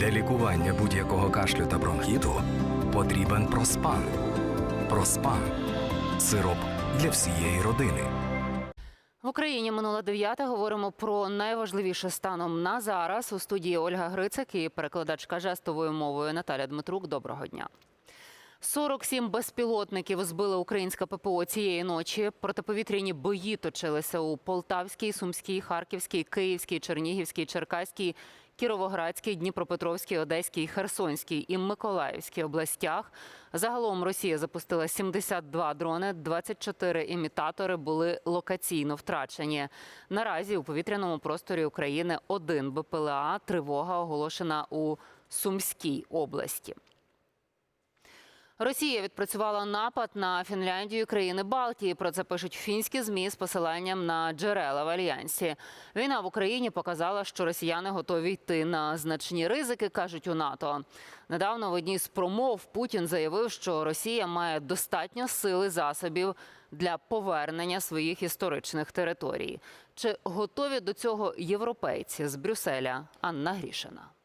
Для лікування будь-якого кашлю та бронхіту потрібен проспан. Проспан сироп для всієї родини. В Україні минула дев'ята. Говоримо про найважливіше станом на зараз. У студії Ольга Грицик і перекладачка жестовою мовою Наталя Дмитрук. Доброго дня. 47 безпілотників збили українська ППО цієї ночі. Протиповітряні бої точилися у Полтавській, Сумській, Харківській, Київській, Чернігівській, Черкаській, Кіровоградській, Дніпропетровській, Одеській, Херсонській і Миколаївській областях. Загалом Росія запустила 72 дрони, 24 імітатори були локаційно втрачені. Наразі у повітряному просторі України один БПЛА. Тривога оголошена у Сумській області. Росія відпрацювала напад на Фінляндію і країни Балтії. Про це пишуть фінські змі з посиланням на джерела в альянсі. Війна в Україні показала, що росіяни готові йти на значні ризики, кажуть у НАТО. Недавно в одній з промов Путін заявив, що Росія має достатньо сили засобів для повернення своїх історичних територій. Чи готові до цього європейці з Брюсселя? Анна Грішина.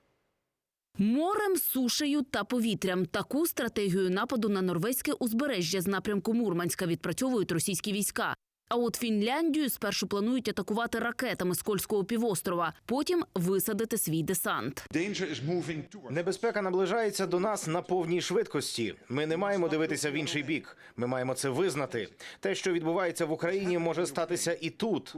Морем, сушею та повітрям таку стратегію нападу на норвезьке узбережжя з напрямку Мурманська відпрацьовують російські війська. А от Фінляндію спершу планують атакувати ракетами з Кольського півострова, потім висадити свій десант. Небезпека наближається до нас на повній швидкості. Ми не маємо дивитися в інший бік. Ми маємо це визнати. Те, що відбувається в Україні, може статися і тут.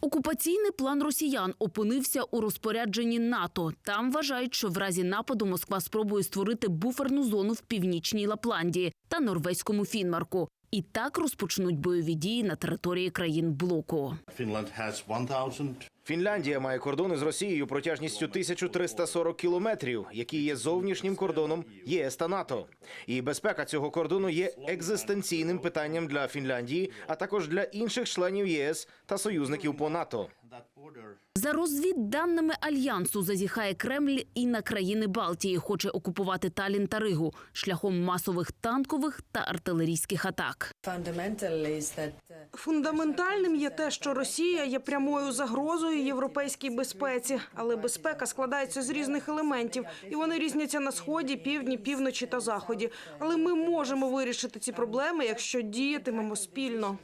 Окупаційний план росіян опинився у розпорядженні НАТО. Там вважають, що в разі нападу Москва спробує створити буферну зону в північній Лапландії та норвезькому Фінмарку. І так розпочнуть бойові дії на території країн блоку. Finland has 1,000 Фінляндія має кордони з Росією протяжністю 1340 кілометрів, які є зовнішнім кордоном ЄС та НАТО. І безпека цього кордону є екзистенційним питанням для Фінляндії, а також для інших членів ЄС та союзників по НАТО. За розвідданими альянсу зазіхає Кремль і на країни Балтії. Хоче окупувати Талін та Ригу шляхом масових танкових та артилерійських атак. uh, Фундаментальним є те, що Росія є прямою загрозою європейській безпеці, але безпека складається з різних елементів, і вони різняться на сході, півдні, півночі та заході. Але ми можемо вирішити ці проблеми, якщо діятимемо спільно.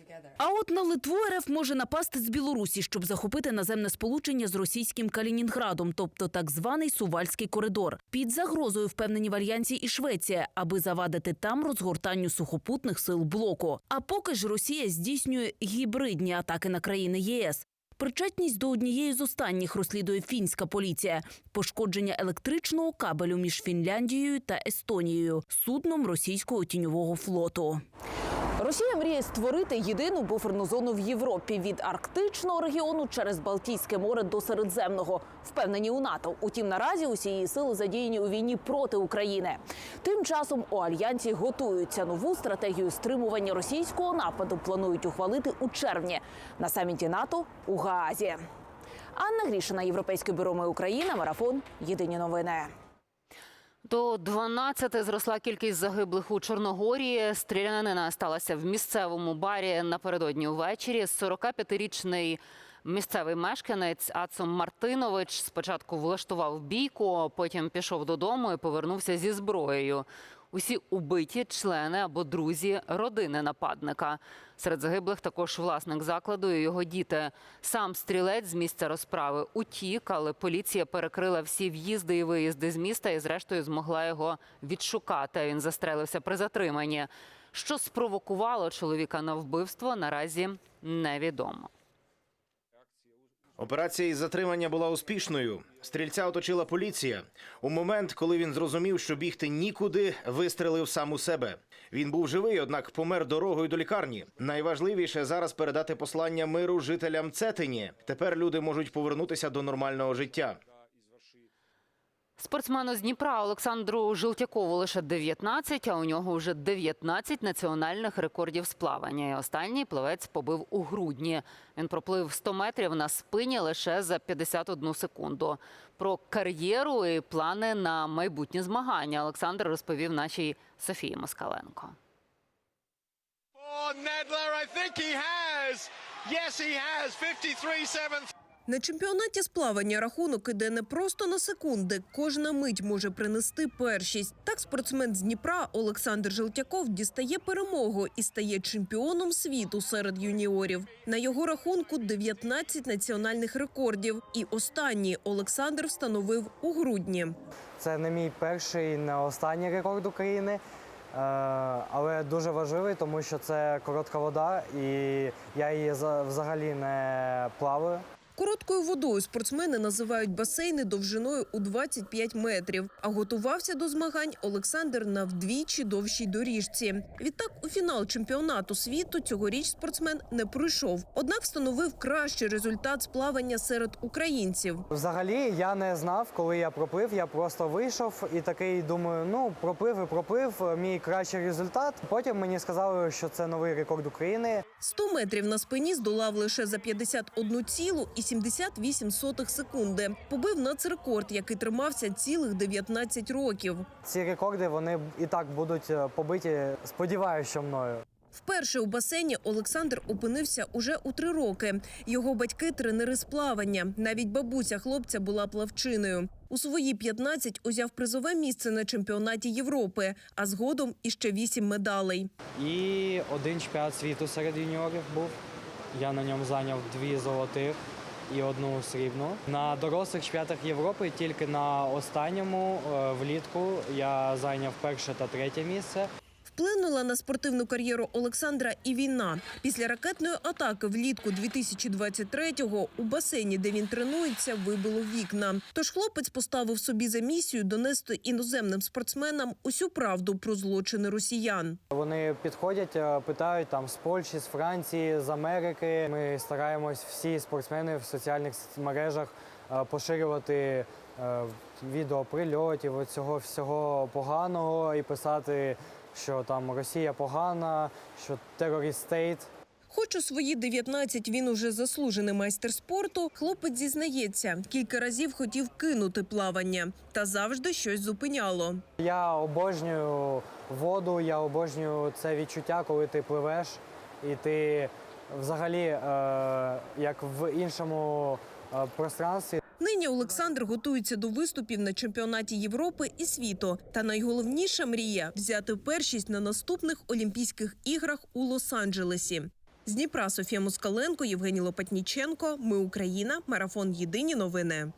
Together. А от на Литву РФ може напасти з Білорусі, щоб захопити наземне сполучення з російським Калінінградом, тобто так званий Сувальський коридор. Під загрозою впевнені в альянсі і Швеція, аби завадити там розгортанню сухопутних сил блоку. А поки ж Росія здійснює гібридні атаки на країни ЄС. Причетність до однієї з останніх розслідує фінська поліція. Пошкодження електричного кабелю між Фінляндією та Естонією судном російського тіньового флоту. Росія мріє створити єдину буферну зону в Європі від арктичного регіону через Балтійське море до Середземного. Впевнені у НАТО. Утім, наразі усі її сили задіяні у війні проти України. Тим часом у альянсі готуються нову стратегію стримування російського нападу. Планують ухвалити у червні на саміті НАТО у Гаазі. Анна Грішина, Європейське бюро «Ми Україна, марафон. Єдині новини. До 12 зросла кількість загиблих у Чорногорії. Стрілянина сталася в місцевому барі напередодні увечері. 45-річний місцевий мешканець Ацом Мартинович спочатку влаштував бійку, потім пішов додому і повернувся зі зброєю. Усі убиті члени або друзі родини нападника. Серед загиблих також власник закладу і його діти. Сам стрілець з місця розправи утік, але поліція перекрила всі в'їзди і виїзди з міста і, зрештою, змогла його відшукати. Він застрелився при затриманні. Що спровокувало чоловіка на вбивство, наразі невідомо. Операція із затримання була успішною. Стрільця оточила поліція. У момент, коли він зрозумів, що бігти нікуди, вистрелив сам у себе. Він був живий, однак помер дорогою до лікарні. Найважливіше зараз передати послання миру жителям Цетині. Тепер люди можуть повернутися до нормального життя. Спортсмену з Дніпра Олександру Жилтякову лише 19, а у нього вже 19 національних рекордів з плавання. І останній плавець побив у грудні. Він проплив 100 метрів на спині лише за 51 секунду. Про кар'єру і плани на майбутні змагання Олександр розповів нашій Софії Москаленко. Oh, he has. Yes, he has. 53 7. На чемпіонаті з плавання рахунок іде не просто на секунди. Кожна мить може принести першість. Так спортсмен з Дніпра Олександр Желтяков дістає перемогу і стає чемпіоном світу серед юніорів. На його рахунку 19 національних рекордів. І останній Олександр встановив у грудні. Це не мій перший, не останній рекорд України, е, але дуже важливий, тому що це коротка вода, і я її за- взагалі не плаваю. Короткою водою спортсмени називають басейни довжиною у 25 метрів. А готувався до змагань Олександр на вдвічі довшій доріжці. Відтак, у фінал чемпіонату світу цьогоріч спортсмен не пройшов. Однак встановив кращий результат з плавання серед українців. Взагалі я не знав, коли я проплив. Я просто вийшов і такий думаю, ну проплив і проплив. Мій кращий результат. Потім мені сказали, що це новий рекорд України. 100 метрів на спині здолав лише за 51,78 секунди. Побив нацрекорд, який тримався цілих 19 років. Ці рекорди вони і так будуть е, побиті. Сподіваюся, що мною. Вперше у басейні Олександр опинився уже у три роки. Його батьки тренери з плавання. Навіть бабуся хлопця була плавчиною. У свої 15 узяв призове місце на чемпіонаті Європи, а згодом іще вісім медалей. І один чемпіонат світу серед юніорів був. Я на ньому зайняв дві золотих і одну срібну. На дорослих чемпіонатах Європи тільки на останньому е, влітку я зайняв перше та третє місце. Вплинула на спортивну кар'єру Олександра і війна. Після ракетної атаки влітку 2023-го у басейні, де він тренується, вибило вікна. Тож хлопець поставив собі за місію донести іноземним спортсменам усю правду про злочини росіян. Вони підходять, е, питають там з Польщі, з Франції, з Америки. Ми стараємось всі спортсмени в соціальних мережах е, поширювати е, відео прильотів, от цього всього поганого і писати, що там Росія погана, що терорист стейт. Хоч у свої 19 він уже заслужений майстер спорту, хлопець зізнається, кілька разів хотів кинути плавання, та завжди щось зупиняло. Я обожнюю воду, я обожнюю це відчуття, коли ти пливеш, і ти взагалі е, як в іншому е, пространстві. Нині Олександр готується до виступів на чемпіонаті Європи і світу. Та найголовніша мрія взяти першість на наступних Олімпійських іграх у Лос-Анджелесі. З Дніпра Софія Москаленко, Євгеній Лопатніченко. Ми Україна. Марафон Єдині новини.